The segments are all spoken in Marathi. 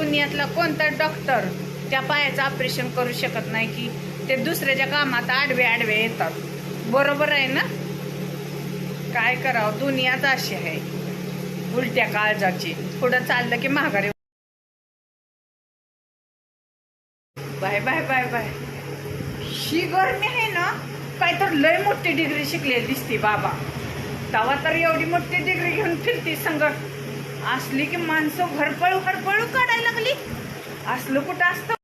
दुनियातला कोणता डॉक्टर त्या पायाचं ऑपरेशन करू शकत नाही की ते दुसऱ्याच्या कामात आडवे आडवे येतात. बरोबर आहे ना? काय करावं? दुनियाच अशी आहे. उलट्या काळजाची. पुढं चाललं की महागारी बाय बाय बाय बाय. ही गरमी आहे ना काय तर लय मोठी डिग्री शिकलेली दिसते बाबा. तवा तर एवढी मोठी डिग्री घेऊन फिरती संगत असली की माणसं हरपळू हरपळू काढायला लागली. असलं कुठं असतं?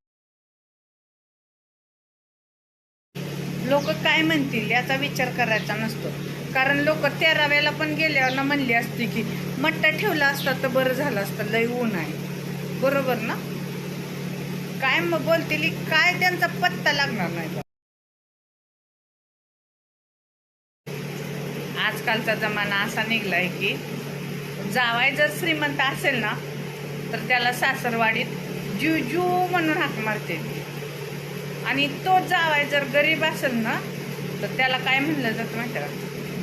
लोक काय म्हणतील याचा विचार करायचा नसतो. कारण लोक तेराव्याला पण गेल्यावर ना म्हणली असते की मट्टा ठेवला असता तर बरं झालं असतं लय ऊन आहे. बरोबर ना? काय मग बोलतील काय त्यांचा पत्ता लागणार नाही बा. आजकालचा जमाना असा निघलाय की जावाय जर श्रीमंत असेल ना तर त्याला सासरवाडीत जू म्हणून हाक मारते. आणि तो जावाय जर गरीब असेल ना तर त्याला काय म्हणलं जातं माहिती का?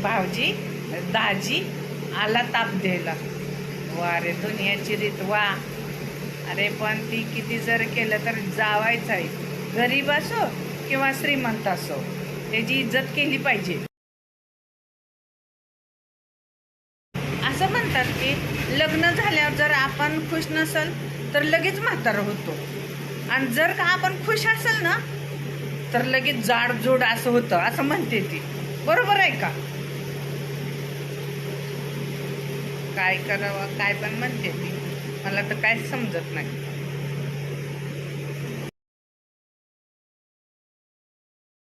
भावजी दाजी आला ताप द्यायला. वा रे दुनियाची रीत वा. अरे पण ती किती जर केलं तर जावायचं आहे. गरीब असो किंवा श्रीमंत असो त्याची इज्जत केली पाहिजे. असं म्हणतात की लग्न झाल्यावर जर आपण खुश नसल तर लगेच म्हातार होतो. आणि जर का आपण खुश असेल ना तर लगेच जाडजूड असं होतं असं म्हणते ती. बरोबर आहे का? काय करावं काय पण म्हणते ती. मला तर काय समजत नाही.